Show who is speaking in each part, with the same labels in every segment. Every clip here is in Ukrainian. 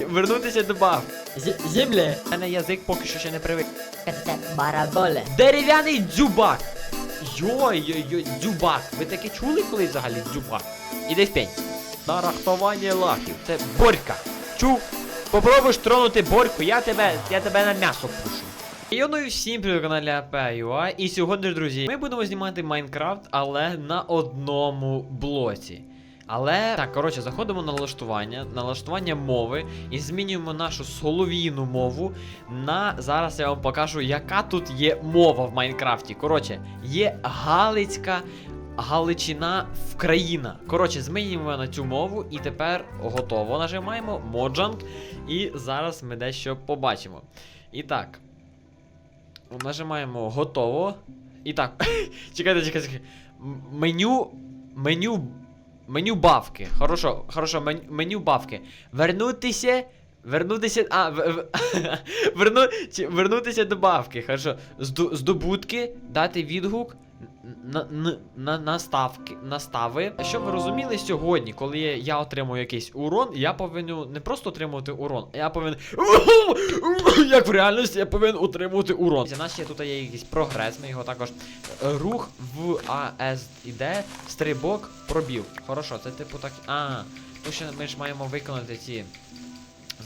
Speaker 1: Вернутися до баб.
Speaker 2: З-
Speaker 1: У мене язик поки що ще не привик.
Speaker 2: Це бараболе.
Speaker 1: Дерев'яний дзюбак. Йой-йой-йой, дзюбак. Ви таке чули колись взагалі дзюбак? Іди в пень. На рахтування лахів. Це борька. Чув? Попробуєш тронути борьку, я тебе, я тебе на м'ясо пушу. Йоную всім привіт на каналі APUA. І сьогодні, друзі, ми будемо знімати Майнкрафт, але на одному блоці. Але так, коротше, заходимо на налаштування, налаштування мови і змінюємо нашу солов'їну мову на зараз я вам покажу, яка тут є мова в Майнкрафті. Коротше, є Галицька Галичина Вкраїна. Коротше, змінюємо на цю мову і тепер готово. Нажимаємо Моджанг. І зараз ми дещо побачимо. І так. Нажимаємо готово. І так. чекайте, чекайте, чекайте. Меню. Меню. Меню бавки. Хорошо, хорошо, мен- меню бавки. Вернутися. Вернутися. А, в, верну, вернутися до бавки. Хорошо. Здобутки, дати відгук. На, на, на, наставки, настави. Щоб ви розуміли, сьогодні, коли я, отримую якийсь урон, я повинен не просто отримувати урон, а я повинен. Як в реальності я повинен отримувати урон. У нас ще тут є якийсь прогрес, ми його також. е, Рух в АС іде, стрибок, пробіл. Хорошо, це типу так. А, тому що ми ж маємо виконати ці.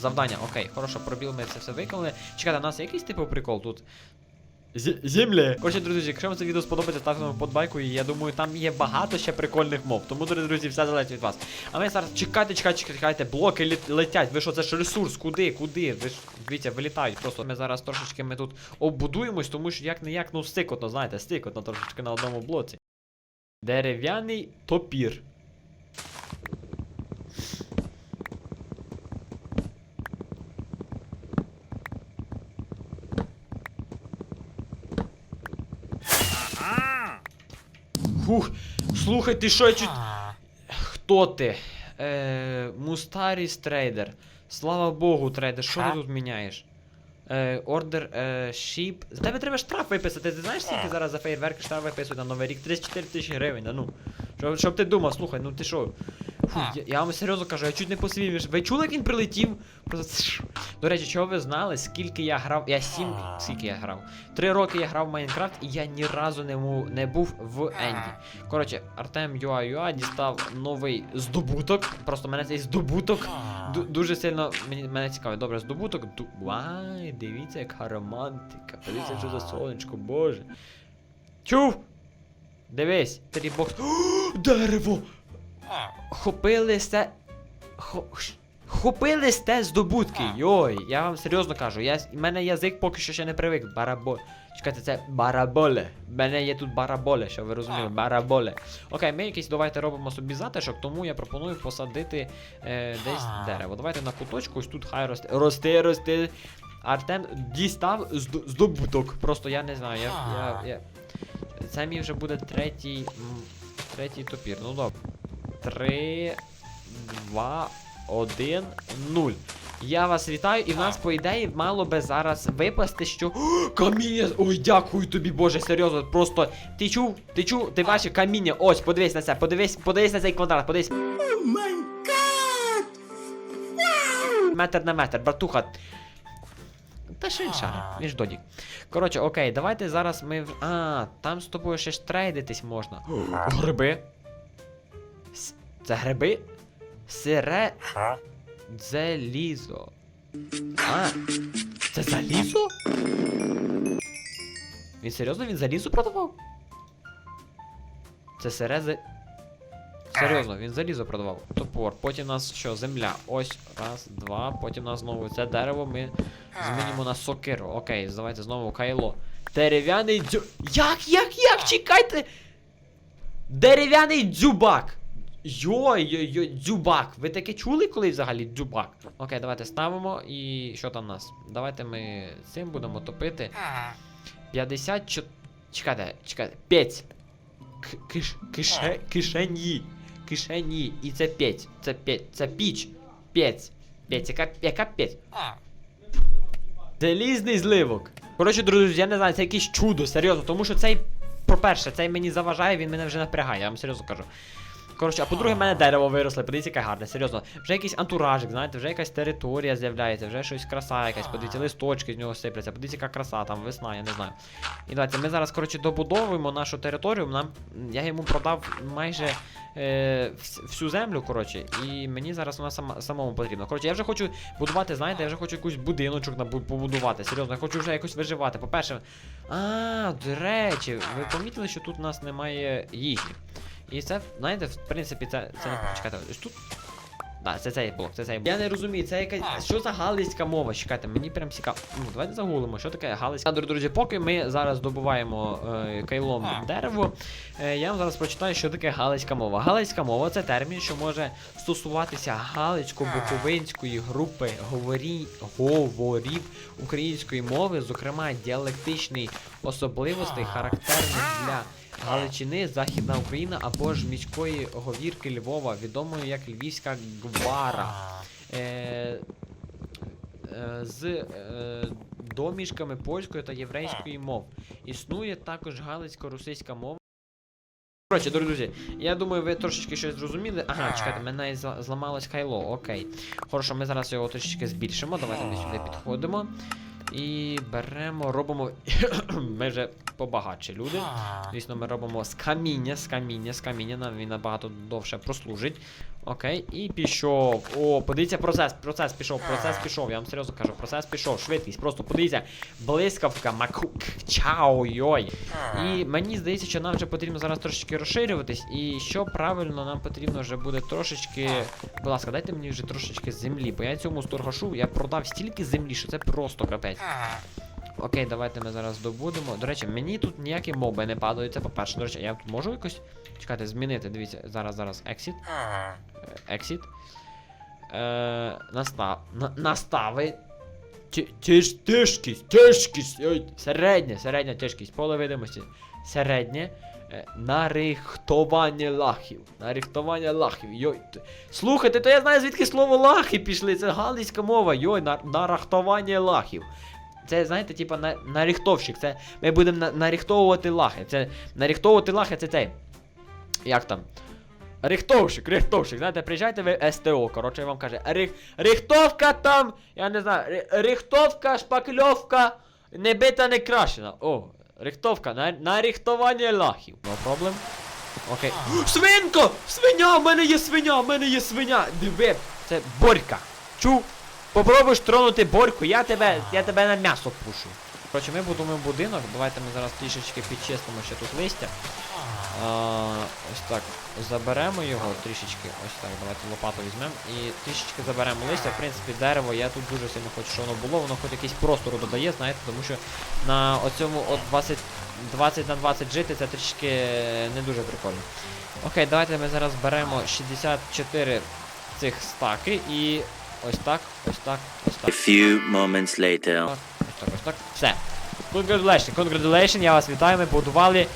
Speaker 1: Завдання, окей, хорошо, пробіл, ми це все виконали. Чекайте, у нас якийсь типу прикол тут. Земля. Коротше, друзі, якщо вам це відео сподобається, ставте нам подбайку, і я думаю, там є багато ще прикольних мов. Тому, дорогі друзі, все залежить від вас. А ми зараз чекайте, чекайте, чекайте, блоки летять. Ви що, це ж ресурс? Куди? Куди? Ви ж дивіться, вилітають. Просто ми зараз трошечки ми тут оббудуємось, тому що як не як, ну стикотно, знаєте, стикотно трошечки на одному блоці. Дерев'яний топір. Фух, слухай, ти що я чуть. Хто ти? Е, Мустаріс трейдер. Слава Богу, трейдер, що ти тут міняєш? Е, ордер е, шіп. За тебе треба штраф виписати. Ти знаєш, скільки зараз за фейерверки штраф виписують на новий рік? 34 тисячі гривень, да ну. Щоб, щоб ти думав, слухай, ну ти що? Фу, я, я вам серйозно кажу, я чуть не посвів. Ви чули, як він прилетів? Просто. До речі, чого ви знали, скільки я грав. Я сім. Скільки я грав? Три роки я грав в Майнкрафт і я ні разу не, му, не був в Енді. Коротше, Артем Юа дістав новий здобуток. Просто мене цей здобуток ду- дуже сильно мені, мене цікавить. Добре, здобуток. Ду... Вай, дивіться, яка романтика. Подивіться, що за сонечко, боже. Чув? Дивись, трібокс. О, Дерево! Хопили сте. Хо... Хопили сте здобутки. Йой, я вам серйозно кажу, я, в мене язик поки що ще не привик. Барабо. Чекайте, це бараболе. В мене є тут бараболе, щоб ви розуміли, бараболе. Окей, ми якийсь давайте робимо собі затишок, тому я пропоную посадити е, десь дерево. Давайте на куточку, ось тут хай росте. Рости, рости. Артем дістав здобуток. Просто я не знаю, я, я, я... Це мій вже буде третій. Третій топір. Ну добре. Три, два, один, нуль. Я вас вітаю, і в нас, по ідеї, мало би зараз випасти, що. Каміння! Ой, дякую тобі, Боже, серйозно. Просто ти чув? Ти чув? Ти бачив каміння? Ось, подивись на це, подивись, подивись на цей квадрат, подивись. Метр на метр, братуха. Та що він ж додік. Коротше, окей, давайте зараз ми. в- А, там з тобою ще ж трейдитись можна. Гриби. С- Це гриби? Сире. Залізо. А, це залізо? Він серйозно він залізо продавав? Це сире за... Серйозно, він залізо продавав. Топор. Потім у нас що, земля. Ось, раз, два. Потім у нас знову це дерево. Ми змінимо на сокиру. Окей, давайте знову кайло. Дерев'яний дзю. Як, як, як? Чекайте! Дерев'яний дзюбак! Йой-йой-йой, дзюбак. Ви таке чули коли взагалі дзюбак? Окей, давайте ставимо і що там у нас? Давайте ми цим будемо топити. 54. Чекайте, чекайте. 5. К- Киш, кише, кишені. Кишені. І це 5. Це 5. Це піч. 5. 5. Яка, яка 5? Залізний зливок. Коротше, друзі, я не знаю, це якесь чудо, серйозно, тому що цей, по-перше, цей мені заважає, він мене вже напрягає, я вам серйозно кажу. Коротше, а по-друге, в мене дерево виросло, подивіться, яке гарне, серйозно. Вже якийсь антуражик, знаєте, вже якась територія з'являється, вже щось краса якась, подивіться, листочки з нього сипляться, подивіться, яка краса, там весна, я не знаю. І давайте, ми зараз, коротше, добудовуємо нашу територію. Нам, я йому продав майже е, всю землю, коротше, і мені зараз вона сама, самому потрібна. Коротше, я вже хочу будувати, знаєте, я вже хочу якийсь будиночок побудувати. Серйозно, я хочу вже якось виживати. По-перше, а, до речі, ви помітили, що тут у нас немає їжі. І це, знаєте, в принципі, це. це не чекайте, тут. Да, це цей блок, це цей блок. Я не розумію, це якась. Що за галицька мова? Чекайте, мені прям цікаво. Ну, давайте загуглимо, що таке галицька. Друзі, поки ми зараз добуваємо е, кайлом дерево, е, я вам зараз прочитаю, що таке галицька мова. Галицька мова це термін, що може стосуватися галицько-буковинської групи говорі... говорів української мови, зокрема діалектичних особливостей, характерних для Галичини, Західна Україна або ж міської говірки Львова, відомої як Львівська гвара. Е, е, з е, домішками польської та єврейської мов. Існує також галицько-російська мова. Коротше, дорогі друзі, я думаю, ви трошечки щось зрозуміли. Ага, чекайте, мене зламалось хайло, окей. Хорошо, ми зараз його трошечки збільшимо. Давайте ми сюди підходимо. І беремо, робимо. ми вже побагатші люди. Звісно, ми робимо з каміння, з каміння, з каміння, нам він набагато довше прослужить. Окей, і пішов. О, подивіться процес, процес пішов, процес пішов. Я вам серйозно кажу, процес пішов, швидкість. Просто подивіться, блискавка, макук, чао йой. І мені здається, що нам вже потрібно зараз трошечки розширюватись. І що правильно, нам потрібно вже буде трошечки. Будь ласка, дайте мені вже трошечки землі, бо я цьому сторгашу, я продав стільки землі, що це просто капець. Окей, давайте ми зараз добудемо. До речі, мені тут ніякі моби не падають. Це по-перше. До речі, я тут можу якось. Чекайте, змінити. Дивіться, зараз, зараз. Exit. Е, Exit. Е, настав. На, настави. Ті- Тяж, тяжкість, тяжкість. Середня, середня тяжкість. Поле видимості. Середнє. Е, нарихтування лахів. Нарихтування лахів. Йой. Слухайте, то я знаю, звідки слово лахи пішли. Це галицька мова. Йой, на, нарахтування лахів. Це, знаєте, типа на, наріхтовщик. Це ми будемо на, наріхтовувати лахи. Це наріхтовувати лахи це цей. Як там? Рихтовщик, рихтовщик. Знаєте, приїжджайте ви СТО, коротше, вам каже, рих, рихтовка там, я не знаю, ри- рихтовка, шпакльовка, не бита, не крашена. О, рихтовка, на, на рихтування лахів. No problem. Окей. Свинка! Свиня! В мене є свиня! В мене є свиня! Диви, це борька. Чув? Попробуєш тронути борьку, я тебе, я тебе на м'ясо пушу. Коротше, ми будуємо будинок, давайте ми зараз трішечки підчистимо ще тут листя. А, ось так. Заберемо його трішечки. Ось так, давайте лопату візьмемо. І трішечки заберемо листя. В принципі, дерево, я тут дуже сильно хочу, щоб воно було, воно хоч якийсь простору додає, знаєте, тому що на оцьому от 20, 20 на 20 жити це трішки не дуже прикольно. Окей, давайте ми зараз беремо 64 цих стаки і ось так, ось так, ось так.
Speaker 3: A few moments later.
Speaker 1: Ось так, ось так. Все. Congratulations, congratulations, я вас вітаю, ми будували.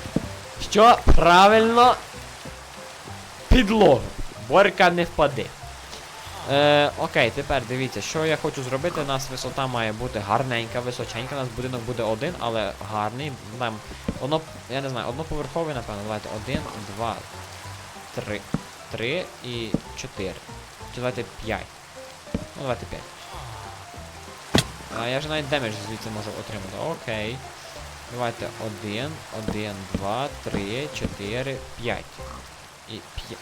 Speaker 1: Що правильно підлогу. Борка не впаде. Е, окей, тепер дивіться, що я хочу зробити. У нас висота має бути гарненька, височенька. У нас будинок буде один, але гарний. Там, одно, я не знаю, одноповерховий, напевно. Давайте один, два, три. Три і чотири. Чи давайте п'ять. Ну, давайте п'ять. А я вже навіть демедж звідси можу отримати. Окей. Давайте один, один, два, три, чотири, п'ять. І п'ять.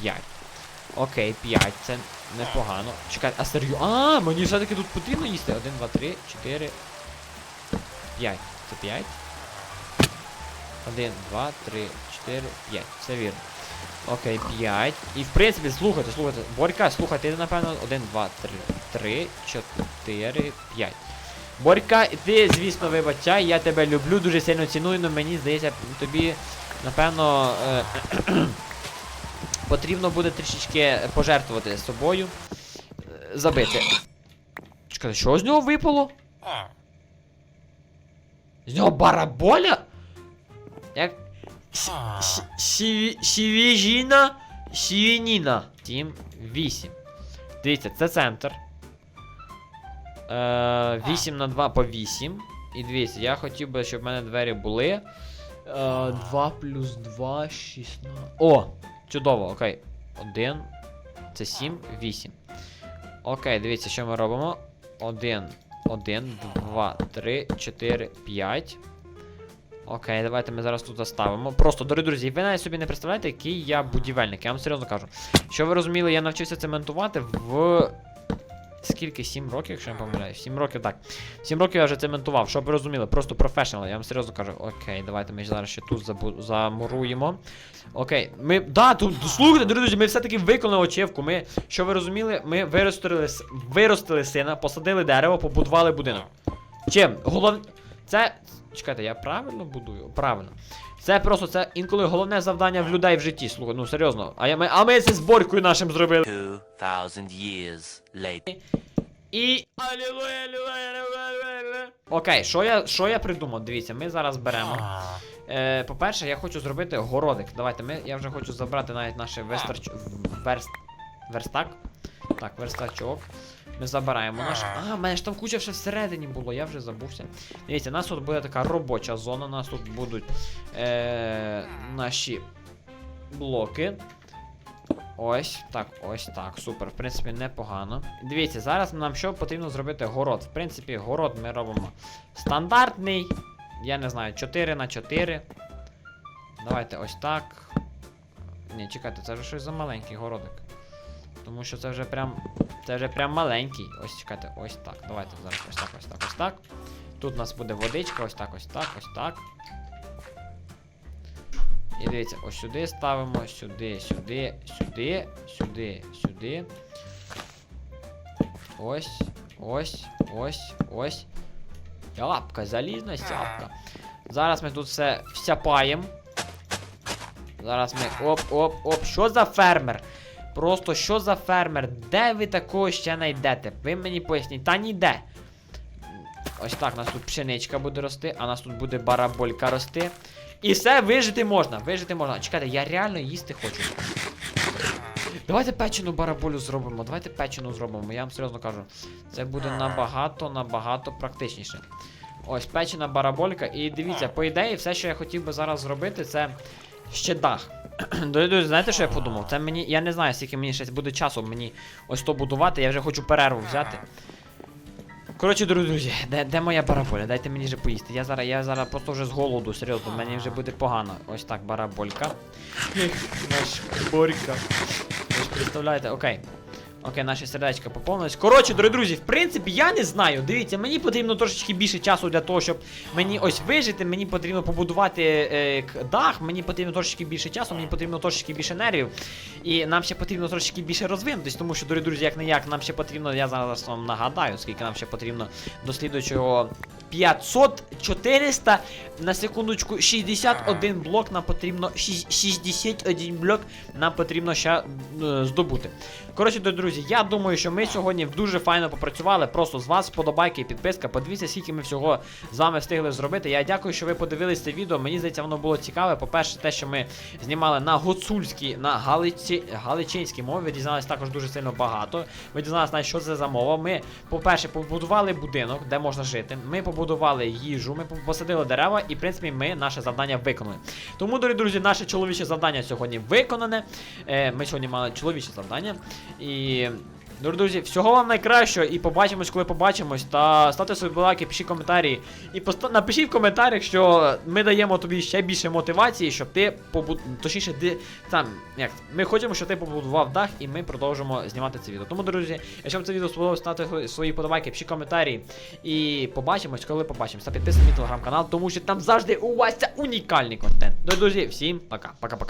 Speaker 1: П'ять. Окей, п'ять. Це непогано. Чекай, а серйозно. А, мені все-таки тут потрібно їсти. Один, два, три, чотири. П'ять. Це п'ять. Один, два, три, чотири, п'ять. Все вірно. Окей, 5. І в принципі, слухайте, слухайте. Борька, слухай, ти напевно 1, 2, 3, 3, 4, 5. Борька, ти, звісно, вибачай, я тебе люблю, дуже сильно ціную, але мені здається, тобі, напевно, е, потрібно буде трішечки пожертвувати собою. е, Забити. Чекай, що з нього випало? З нього бараболя? Як. Сівіжіна, Сівініна. 7, 8. Дивіться, це центр. Е, 8 на 2 по 8. І дивіться, я хотів би, щоб в мене двері були. Е, 2 плюс 2, 16. О! Чудово, окей. Один. Це сім, вісім. Окей, дивіться, що ми робимо. Один, один, два, три, чотири, п'ять. Окей, давайте ми зараз тут заставимо. Просто, дорогі друзі, ви навіть собі не представляєте, який я будівельник. Я вам серйозно кажу. Що ви розуміли, я навчився цементувати в. Скільки? 7 років, якщо я не помиляюсь? 7 років, так. 7 років я вже цементував, щоб ви розуміли, просто професіонал, я вам серйозно кажу. Окей, давайте ми зараз ще тут забу- замуруємо. Окей, ми. Да, тут слухайте, друзі, ми все-таки виконали очівку. Ми, що ви розуміли, ми виростили, виростили сина, посадили дерево, побудували будинок. Чим? Головне. Це. Чекайте, я правильно будую? Правильно. Це просто це інколи головне завдання в людей в житті. Слухай, ну серйозно. А, я, ми, а ми це з Борькою нашим зробили.
Speaker 3: 2000 years later.
Speaker 1: І. Алілуя, алілуя, алілуя, алілуя. Окей, що я, що я придумав? Дивіться, ми зараз беремо. Е, по-перше, я хочу зробити городик. Давайте ми. Я вже хочу забрати навіть наш вестарч... верст... верстак. Так, верстачок. Ми забираємо наш. А, в мене ж там куча ще всередині було, я вже забувся. Дивіться, у нас тут буде така робоча зона, у нас тут будуть е, наші блоки. Ось, так, ось так, супер. В принципі, непогано. Дивіться, зараз нам що потрібно зробити город. В принципі, город ми робимо стандартний. Я не знаю, 4 на 4. Давайте ось так. Ні, чекайте, це вже щось за маленький городик. Тому що це вже прям. Це вже прям маленький. Ось чекайте, ось так. Давайте зараз ось так, ось так, ось так. Тут у нас буде водичка, ось так, ось так, ось так. І дивіться, ось сюди ставимо, сюди, сюди, сюди, сюди, сюди. Ось, ось, ось, ось. Сяпка, залізна сяпка. Зараз ми тут все всяпаємо. Зараз ми. Оп, оп, оп. Що за фермер? Просто що за фермер? Де ви такого ще знайдете? Ви мені поясніть, та ніде. Ось так, у нас тут пшеничка буде рости, а у нас тут буде бараболька рости. І все, вижити можна, вижити можна. Чекайте, я реально їсти хочу. Давайте печену бараболю зробимо. Давайте печену зробимо. Я вам серйозно кажу. Це буде набагато, набагато практичніше. Ось печена бараболька. І дивіться, по ідеї, все, що я хотів би зараз зробити, це ще дах. Друзі, знаєте, що я подумав? Це мені. Я не знаю, скільки мені ще буде часу мені ось то будувати, я вже хочу перерву взяти. Коротше, друзі, друзі, де, де моя бараболя? Дайте мені вже поїсти. Я зараз, я зараз просто вже з голоду, серйозно, мені вже буде погано. Ось так, бараболька. Наш борька. Ви ж представляєте, окей. Окей, наші сердечка поповнились. Коротше, дорогі друзі, в принципі, я не знаю. Дивіться, мені потрібно трошечки більше часу для того, щоб мені ось вижити, мені потрібно побудувати е, дах, мені потрібно трошечки більше часу, мені потрібно трошечки більше нервів. І нам ще потрібно трошечки більше розвинутись, тому що, дорогі друзі, як не як, нам ще потрібно, я зараз вам нагадаю, скільки нам ще потрібно до слідуючого 500, 400, на секундочку, 61 блок нам потрібно, шість- 61 блок нам потрібно ще е, здобути. Коротше, дорогі друзі, я думаю, що ми сьогодні дуже файно попрацювали. Просто з вас вподобайки і підписка. Подивіться, скільки ми всього з вами встигли зробити. Я дякую, що ви подивились це відео. Мені здається, воно було цікаве. По-перше, те, що ми знімали на гуцульській, на галичі... галичинській мові. Ви дізналися також дуже сильно багато. Ви дізналися, навіть, що це за мова. Ми, по-перше, побудували будинок, де можна жити. Ми побудували їжу, ми посадили дерева, і в принципі ми наше завдання виконали. Тому, дорогі друзі, наше чоловіче завдання сьогодні виконане. Е, ми сьогодні мали чоловіче завдання. І. Дорогі друзі, всього вам найкращого і побачимось, коли побачимось. Та ставте свої лайки, пишіть коментарі. І поста... напишіть в коментарях, що ми даємо тобі ще більше мотивації, щоб ти побуд... Точніше, ти... там, як, ми хочемо, щоб ти побудував дах, і ми продовжимо знімати це відео. Тому, друзі, якщо вам це відео сподобалось, ставте свої подобайки, пишіть коментарі. І побачимось, коли побачимось. Та підписуйтесь на мій телеграм-канал, тому що там завжди у вас унікальний контент. Дорогі друзі, всім пока. Пока-пока.